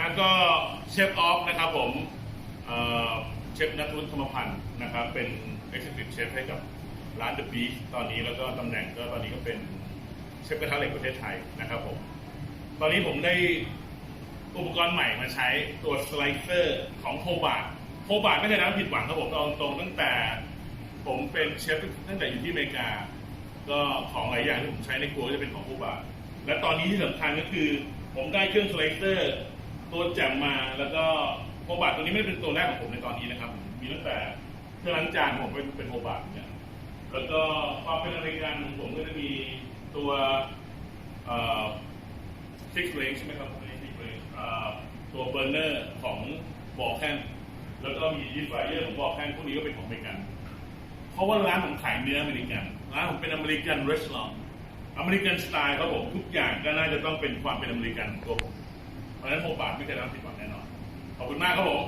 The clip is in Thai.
แล้วก็เชฟออฟนะครับผมเชฟนัทวุฒิธรรมพันธ์นะครับเป็น Executive Chef ให้กับร้าน The Beach ตอนนี้แล้วก็ตำแหน่งก็ตอนนี้ก็เป็นเชฟกระทะเหล็กประเทศไทยนะครับผมตอนนี้ผมได้อุปกรณ์ใหม่มาใช้ตัวสไลเซอร์ของโคบาร์โคบาร์ไม่เคยทำผิดหวังครับผมเอาตรงตั้งแต่ผมเป็นเชฟตั้งแต่อยู่ที่อเมริกา ก็ของหลายอย่างที่ผมใช้ในครัวจะเป็นของโคบาร์และตอนนี้ที่สำคัญก็คือ ผมได้เครื่องสไลเซอร์ ตัวแจ่มมาแล้วก็โคบาร์ตัวนี้ไม่ได้เป็นตัวแรกของผมในตอนนี้นะครับ มีตั้งแต่เครื่องล้างจานผมเป็นเป็นโคบาร์เนี่ยแล้วก็ความเป็นอเมริกันของผมก็จะมีตัวเอ่อซิกเ a งใช่ไหมครับผมซิกเ a งตัวเบอร์เนอร์ของบอกแคนแล้วก็มีดิฟไฟเออร์ของบอกแคนพวกนี้ก็เป็นของอเมริกัน เพราะว่าร้านผมขายเนื้ออเมริกันร้านผมเป็นอเมริกันรีสอร์ทอเมริกันสไตล์ครับผมทุกอย่างก็น่าจะต้องเป็นความเป็นอเมริกันของตัวผม เพราะฉะนั้น 6 บาทไม่เคยทำผิดหวังแน่นอน ขอบคุณมากครับผม